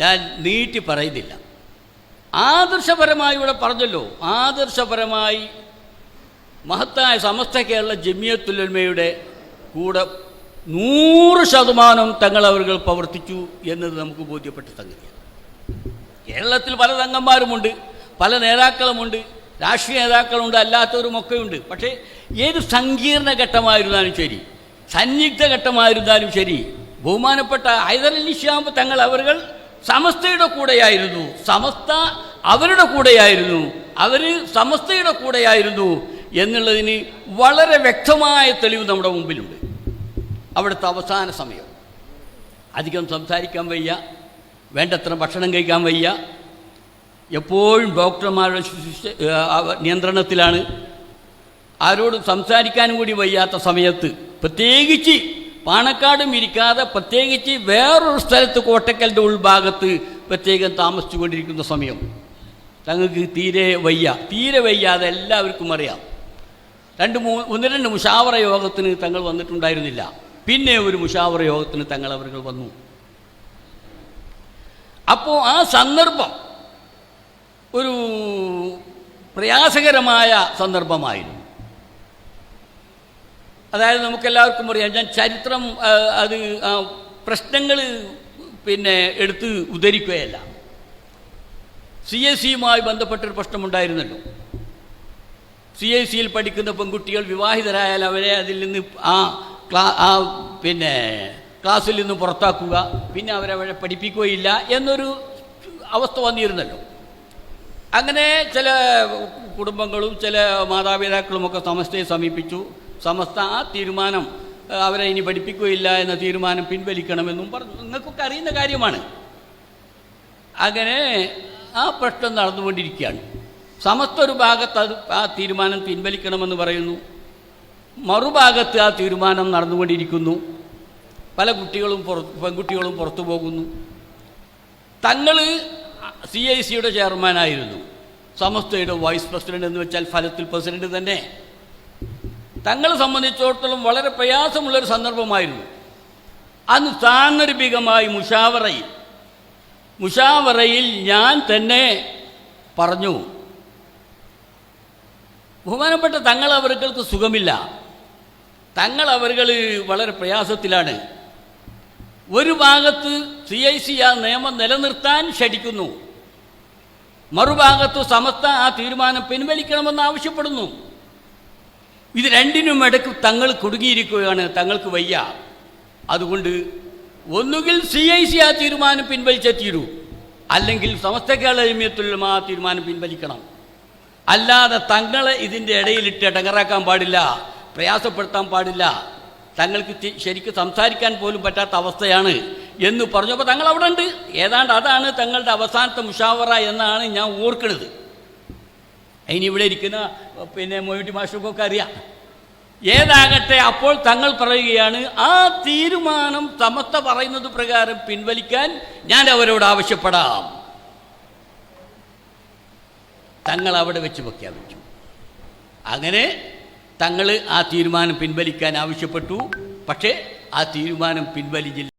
ഞാൻ നീട്ടി പറയുന്നില്ല. ആദർശപരമായി ഇവിടെ പറഞ്ഞല്ലോ. ആദർശപരമായി മഹത്തായ സമസ്ത കേരള ജമിയത്തുലമയുടെ കൂടെ നൂറ് ശതമാനം തങ്ങൾ അവർ പ്രവർത്തിച്ചു എന്നത് നമുക്ക് ബോധ്യപ്പെട്ട സംഗതിയാണ്. കേരളത്തിൽ പല തങ്ങന്മാരുമുണ്ട് പല നേതാക്കളുമുണ്ട് രാഷ്ട്രീയ നേതാക്കളുണ്ട് അല്ലാത്തവരുമൊക്കെ ഉണ്ട് പക്ഷേ ഏത് സങ്കീർണ ഘട്ടമായിരുന്നാലും ശരി സന്നിഗ്ധ ഘട്ടമായിരുന്നാലും ശരി ബഹുമാനപ്പെട്ട ഹൈദരലി ശ്യാം തങ്ങൾ അവർ സമസ്തയുടെ കൂടെയായിരുന്നു. സമസ്ത അവരുടെ കൂടെയായിരുന്നു. അവർ സമസ്തയുടെ കൂടെയായിരുന്നു എന്നുള്ളതിന് വളരെ വ്യക്തമായ തെളിവ് നമ്മുടെ മുമ്പിലുണ്ട്. അവിടുത്തെ അവസാന സമയം. അധികം സംസാരിക്കാൻ വയ്യ. വേണ്ടത്ര ഭക്ഷണം കഴിക്കാൻ വയ്യ. എപ്പോഴും ഡോക്ടർമാരുടെ നിയന്ത്രണത്തിലാണ്. ആരോടും സംസാരിക്കാനും കൂടി വയ്യാത്ത സമയത്ത് പ്രത്യേകിച്ച് പാണക്കാടും ഇരിക്കാതെ പ്രത്യേകിച്ച് വേറൊരു സ്ഥലത്ത് കോട്ടക്കലിന്റെ ഉൾഭാഗത്ത് പ്രത്യേകം താമസിച്ചുകൊണ്ടിരിക്കുന്ന സമയം. തങ്ങൾക്ക് തീരെ വയ്യ. തീരെ വയ്യാതെ എല്ലാവർക്കും അറിയാം. രണ്ട് മൂ ഒന്ന് രണ്ട് മുഷാവറ യോഗത്തിന് തങ്ങൾ വന്നിട്ടുണ്ടായിരുന്നില്ല. പിന്നെ ഒരു മുഷാവറ യോഗത്തിന് തങ്ങൾ അവർ വന്നു. അപ്പോൾ ആ സന്ദർഭം ഒരു പ്രയാസകരമായ സന്ദർഭമായിരുന്നു. അതായത് നമുക്കെല്ലാവർക്കും അറിയാം. ഞാൻ ചരിത്രം അത് പ്രശ്നങ്ങൾ പിന്നെ എടുത്ത് ഉദ്ധരിക്കുകയല്ല. സി എസ് സിയുമായി ബന്ധപ്പെട്ടൊരു പ്രശ്നമുണ്ടായിരുന്നല്ലോ. സി എസ് സിയിൽ പഠിക്കുന്ന പെൺകുട്ടികൾ വിവാഹിതരായാൽ അവരെ അതിൽ നിന്ന് ആ ക്ലാ ആ പിന്നെ ക്ലാസ്സിൽ നിന്ന് പുറത്താക്കുക പിന്നെ അവരെ അവരെ പഠിപ്പിക്കുകയില്ല എന്നൊരു അവസ്ഥ വന്നിരുന്നല്ലോ. അങ്ങനെ ചില കുടുംബങ്ങളും ചില മാതാപിതാക്കളുമൊക്കെ സമസ്തയെ സമീപിച്ചു. സമസ്ത ആ തീരുമാനം അവരെ ഇനി പഠിപ്പിക്കുകയില്ല എന്ന തീരുമാനം പിൻവലിക്കണമെന്നും പറഞ്ഞു. നിങ്ങൾക്കൊക്കെ അറിയുന്ന കാര്യമാണ്. അങ്ങനെ ആ പ്രശ്നം നടന്നുകൊണ്ടിരിക്കുകയാണ്. സമസ്ത ഒരു ഭാഗത്ത് അത് ആ തീരുമാനം പിൻവലിക്കണമെന്ന് പറയുന്നു. മറുഭാഗത്ത് ആ തീരുമാനം നടന്നുകൊണ്ടിരിക്കുന്നു. പല കുട്ടികളും പുറത്ത് പെൺകുട്ടികളും പുറത്തു പോകുന്നു. തങ്ങൾ സി ഐ സിയുടെ ചെയർമാനായിരുന്നു. സമസ്തയുടെ വൈസ് പ്രസിഡന്റ് എന്ന് വെച്ചാൽ ഫലത്തിൽ പ്രസിഡന്റ് തന്നെ. തങ്ങളെ സംബന്ധിച്ചിടത്തോളം വളരെ പ്രയാസമുള്ളൊരു സന്ദർഭമായിരുന്നു. അന്ന് സാന്ദർഭികമായി മുഷാവറയിൽ. മുഷാവറയിൽ ഞാൻ തന്നെ പറഞ്ഞു ബഹുമാനപ്പെട്ട തങ്ങൾ അവർക്ക് സുഖമില്ല. തങ്ങൾ അവർ വളരെ പ്രയാസത്തിലാണ്. ഒരു ഭാഗത്ത് സി ഐ സി ആ നിയമം നിലനിർത്താൻ ക്ഷണിക്കുന്നു. മറുഭാഗത്ത് സമസ്ത ആ തീരുമാനം പിൻവലിക്കണമെന്ന് ആവശ്യപ്പെടുന്നു. ഇത് രണ്ടിനും ഇടയ്ക്ക് തങ്ങൾ കുടുങ്ങിയിരിക്കുകയാണ് തങ്ങൾക്ക് വയ്യ. അതുകൊണ്ട് ഒന്നുകിൽ സി ഐ സി ആ തീരുമാനം പിൻവലിച്ചേ തീരൂ. അല്ലെങ്കിൽ സമസ്ത കേരള ജമിയത്തുലും ആ തീരുമാനം പിൻവലിക്കണം. അല്ലാതെ തങ്ങളെ ഇതിന്റെ ഇടയിലിട്ട് ഇടങ്ങറാക്കാൻ പാടില്ല പ്രയാസപ്പെടുത്താൻ പാടില്ല. തങ്ങൾക്ക് ശരിക്ക് സംസാരിക്കാൻ പോലും പറ്റാത്ത അവസ്ഥയാണ് എന്ന് പറഞ്ഞപ്പോൾ തങ്ങൾ അവിടെ ഉണ്ട്. ഏതാണ്ട് അതാണ് തങ്ങളുടെ അവസാനത്തെ മുഷാവറ എന്നാണ് ഞാൻ ഓർക്കുന്നത്. ഇനി ഇവിടെ ഇരിക്കുന്ന പിന്നെ മൊയ്റ്റി മാഷൊക്കെ അറിയാം. ഏതാകട്ടെ അപ്പോൾ തങ്ങൾ പറയുകയാണ് ആ തീരുമാനം തമത്ത പറയുന്നത് പ്രകാരം പിൻവലിക്കാൻ ഞാൻ അവരോട് ആവശ്യപ്പെടാം. തങ്ങൾ അവിടെ വെച്ച് പ്രഖ്യാപിച്ചു അങ്ങനെ തങ്ങൾ ആ തീരുമാനം പിൻവലിക്കാൻ ആവശ്യപ്പെട്ടു. പക്ഷേ ആ തീരുമാനം പിൻവലിച്ചില്ല